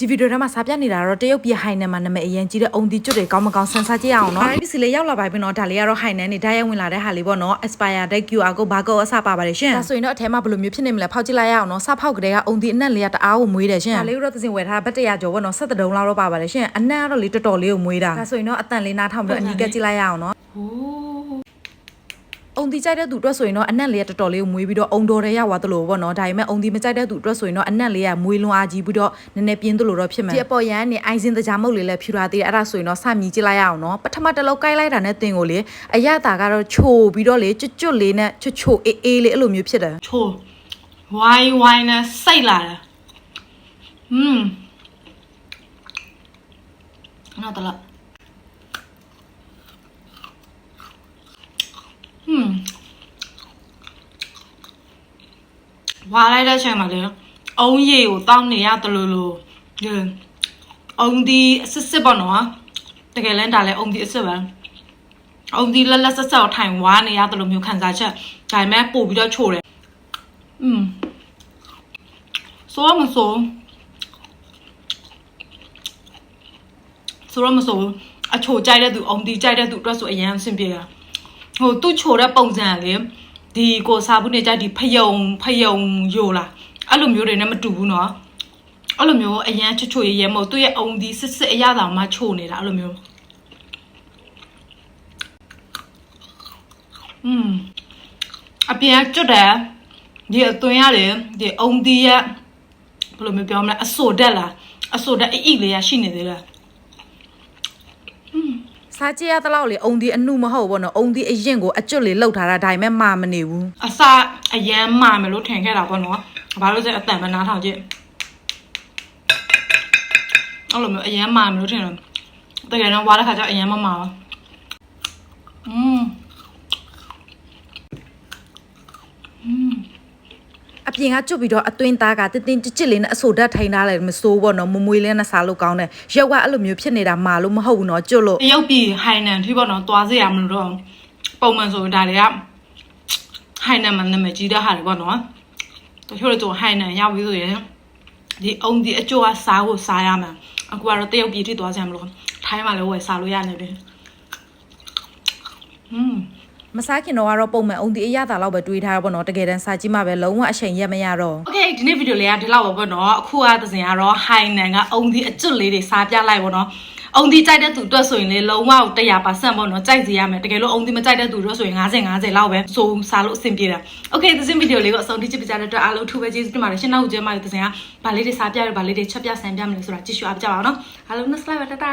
ဒီဗီဒီယိုထဲမှာစားပြနေတာတော့တရုတ်ပြည်ဟိုင်နန်မှာနာမည်အရင်ကြီးတဲ့အုံဒီကျွတ်တွေကောင်းမကောင်းဆန်းစားကြည့်ရအောင်နော်။အဲဒီစီလေးရောက်လာပါပြီနော်။ဒါလေးကတော့ဟိုင်နန်နေဓာတ်ရိုက်ဝင်လာတဲ့ဟာလေးပေါ့နော်။ Aspire တဲ့ QR code ဘာကောအစပါပါတယ်ရှင်။ဒါဆိုရင်တော့အထဲမှာဘယ်လိုမျိုးဖြစ်နေမလဲဖောက်ကြည့်လိုက်ရအောင်နော်။စဖောက်ကလေးကအုံဒီအနက်လေးကတအားကိုမွေးတယ်ရှင်။ဒါလေးကတော့သစင်ဝယ်ထားတာဗတ်တရာကျော်ပေါ့နော်။ဆက်တုံးလောက်တော့ပါပါတယ်ရှင်။အနက်ကတော့လေးတော်တော်လေးကိုမွေးတာ။ဒါဆိုရင်တော့အတန်လေးနားထောင်ပြီးတော့အနီးကပ်ကြည့်လိုက်ရအောင်နော်။ အုံဒီကြိုက်တဲ့သူအတွက်ဆိုရင်တော့အနက်လေးကတော်တော်လေးကိုမွေးပြီးတော့အုံတော်တွေရောက်သွားသလိုပေါ့နော်ဒါပေမဲ့အုံဒီမကြိုက်တဲ့သူအတွက်ဆိုရင်တော့အနက်လေးကမွေးလွန်အားကြီးပြီးတော့နည်းနည်းပြင်းသလိုတော့ဖြစ်မယ်ဒီအပေါ်ရန်နေအိုင်စင်တကြားမုတ်လေးလည်းဖြူထားသေးတယ်အဲ့ဒါဆိုရင်တော့စမြည်ကြည့်လိုက်ရအောင်နော်ပထမတစ်လုံးကိုက်လိုက်တာနဲ့တင်ကိုလေအရသာကတော့ချိုပြီးတော့လေကျွတ်ကျွတ်လေးနဲ့ချွတ်ချိုအေးအေးလေးအဲ့လိုမျိုးဖြစ်တယ်ချိုးဝိုင်းဝိုင်းနဲ့စိတ်လာတယ်อืมနောက်တ ဝါလိုက်တဲ့အချိန်မှာလေအုံးရည်ကိုတောင်းနေရတယ်လို့လို့ဒီအုံဒီအစစ်စစ်ပေါ့နော်တကယ်လဲဒါလဲအုံဒီအစစ်ပဲအုံဒီလက်လက်ဆက်ဆက်ကိုထိုင်ဝါနေရတယ်လို့မျိုးခံစားချက်ဒါပေမဲ့ပို့ပြီးတော့ချိုးတယ်อืมဆိုရမဆိုဆိုရမဆိုအချိုကြိုက်တဲ့သူအုံတီကြိုက်တဲ့သူအတွက်ဆိုအရင်အဆင်ပြေတာဟိုသူ့ချိုတဲ့ပုံစံကလေ ဒီကိုစားဘူးနေကြဒီဖယုံဖယုံယိုလာအဲ့လိုမျိုးတွေနဲ့မတူဘူးเนาะအဲ့လိုမျိုးအရန်ချွတ်ချွတ်ရဲရဲမဟုတ်သူ့ရဲ့အုံဒီစစ်စစ်အရသာမှချိုနေတာအဲ့လိုမျိုးอืมအပြင်ကကျွတ်တယ် ဒီအသွင်ရတယ်ဒီအုံဒီရဲ့ဘယ်လိုမျိုးပြောမလဲအဆိုတက်လားအဆိုတက်အိအိလေးရရှိနေသေးလား စားကြည့်ရတဲ့လောက်လေအုံဒီအနုမဟုတ်ဘောနော်အုံဒီအရင်ကိုအကျွတ်လေးလှုပ်ထားတာဒါပေမဲ့မာမနေဘူးအစအရန်မာမယ်လို့ထင်ခဲ့တာပေါ့နော်ဘာလို့လဲအတန်မနားထောင်ကြည့်အဲ့လိုမျိုးအရန်မာမယ်လို့ထင်တယ်တကယ်တော့ဝါတဲ့ခါကျအရန်မမာဘူးอืม ပြင်ကကျွတ်ပြီးတော့အတွင်းသားကတင်းတင်းကြစ်ကြစ်လေးနဲ့အဆိုဓာတ်ထိုင်ထားလိုက်မစိုးဘောနော်မမွေးလေးနဲ့စားလို့ကောင်းတယ်ရုပ်ကအဲ့လိုမျိုးဖြစ်နေတာမာလို့မဟုတ်ဘူးနော်ကျွတ်လို့တရုတ်ပြည်ဟိုင်နန်ထိပေါ့နော်သွားစေရမလို့တော့ပုံမှန်ဆိုရင်ဒါတွေကဟိုင်နန်မှာနာမည်ကြီးတဲ့ဟာတွေပေါ့နော်တချို့တွေဆိုဟိုင်နန်ရောက်ပြီးဆိုရင်ဒီအုံဒီအကျိုးကစားဖို့စားရမှာအခုကတော့တရုတ်ပြည်ထိသွားစေရမလို့ထိုင်းမှာလည်းဝယ်စားလို့ရနေပြီอืม မစားခင်တော့ကတော့ပုံမှန်အုံဒီအရသာလောက်ပဲတွေးထားရပေါ့နော်တကယ်တမ်းစားကြည့်မှပဲလုံးဝအချိန်ရက်မရတော့ Okay ဒီနေ့ဗီဒီယိုလေးကဒီလောက်ပါပေါ့နော်အခုကသစဉ်ကတော့ဟိုင်နန်ကအုံဒီအကျွတ်လေးတွေစားပြလိုက်ပေါ့နော်အုံဒီကြိုက်တဲ့သူအတွက်ဆိုရင်လေလုံးဝ100%ပေါ့နော်ကြိုက်စီရမယ်တကယ်လို့အုံဒီမကြိုက်တဲ့သူတို့ဆိုရင်50 50လောက်ပဲဆိုစားလို့အဆင်ပြေတာ Okay သစဉ်ဗီဒီယိုလေးကိုအဆုံးထိကြည့်ပြကြတဲ့အတွက်အားလုံးအထူးပဲကျေးဇူးတင်ပါတယ်ရှင်နောက်ဦးကျဲမရဲ့သစဉ်ကဗာလေးတွေစားပြရဗာလေးတွေချက်ပြဆန်ပြမလို့ဆိုတာကြည့်ရှုအားပြပါအောင်နော်အားလုံးနဲ့ဆက်လိုက်ပါတတာ